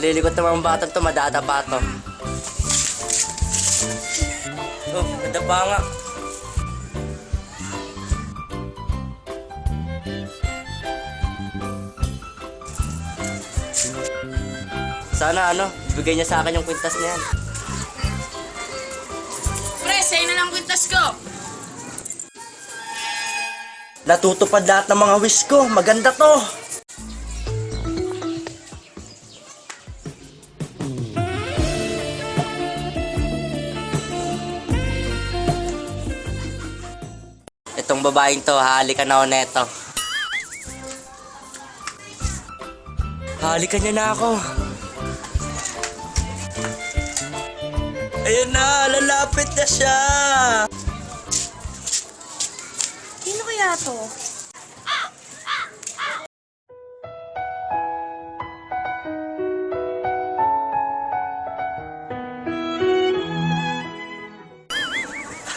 Malilikot naman ang batang to, madadapa to. Oh, nadapa nga. Sana ano, bigay niya sa akin yung kwintas na yan. Pre, sa'yo na lang kwintas ko. Natutupad lahat ng mga wish ko. Maganda to. Itong babaeng to, halikan na ako neto. Halikan niya na ako. Ayun na, lalapit na siya. Sino kaya to?